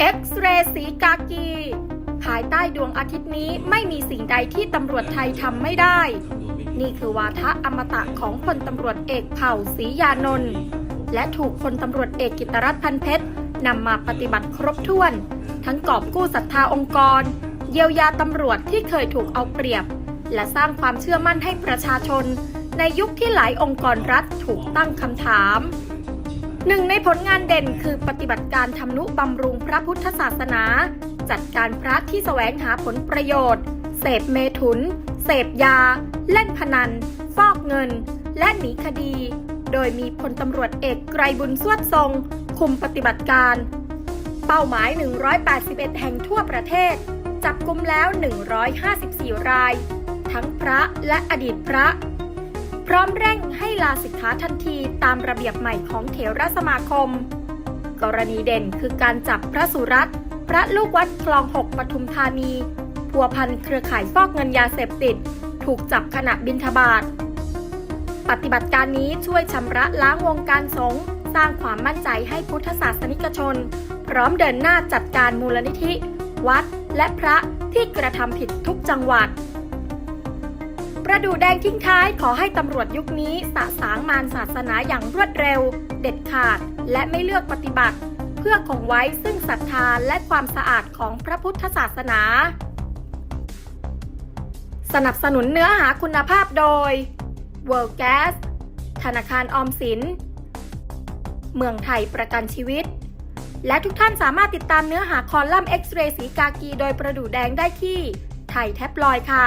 เอ็กซเรย์สีกากี ภายใต้ดวงอาทิตย์นี้ไม่มีสิ่งใดที่ตำรวจไทยทำไม่ได้ นี่คือวาทะอมตะของพลตำรวจเอกเผ่าศรียานนท์และถูกพลตำรวจเอกกิตรัตน์พันเพชรนำมาปฏิบัติครบถ้วน ทั้งกอบกู้ศรัทธาองค์กร เยียวยาตำรวจที่เคยถูกเอาเปรียบ และสร้างความเชื่อมั่นให้ประชาชน ในยุคที่หลายองค์กรรัฐถูกตั้งคำถาม หนึ่งในผลงานเด่นคือปฏิบัติการทำนุบำรุงพระพุทธศาสนา จัดการพระที่แสวงหาผลประโยชน์ เสพเมถุน เสพยา เล่นพนัน ฟอกเงิน และหนีคดี โดยมีพลตำรวจเอกไกรบุญสวดทรง คุมปฏิบัติการ เป้าหมาย 181 แห่งทั่วประเทศ จับกุมแล้ว 154 ราย ทั้งพระและอดีตพระ พร้อมเร่งให้ลาสิกขาทันทีตามระเบียบใหม่ของเถรสมาคม กรณีเด่นคือการจับพระสุรัตน์พระลูกวัดคลองหกปทุมธานีพัวพันเครือข่ายฟอกเงินยาเสพติด ถูกจับขณะบินทบาท ปฏิบัติการนี้ช่วยชำระล้างวงการสงฆ์สร้างความมั่นใจให้พุทธศาสนิกชน พร้อมเดินหน้าจัดการมูลนิธิ วัดและพระที่กระทำผิดทุกจังหวัด ประดูแดงทิ้งท้ายขอให้ตำรวจยุคนี้สะสางมารศาสนาอย่างรวดเร็ว เด็ดขาด และไม่เลือกปฏิบัติ เพื่อคงไว้ซึ่งศรัทธาและความสะอาดของพระพุทธศาสนา สนับสนุนเนื้อหาคุณภาพโดย World Gas ธนาคารออมสิน เมืองไทยประกันชีวิต และทุกท่านสามารถติดตามเนื้อหาคอลัมน์เอ็กซเรย์สีกากีโดยประดูแดงได้ที่ไทยแท็บลอยค่ะ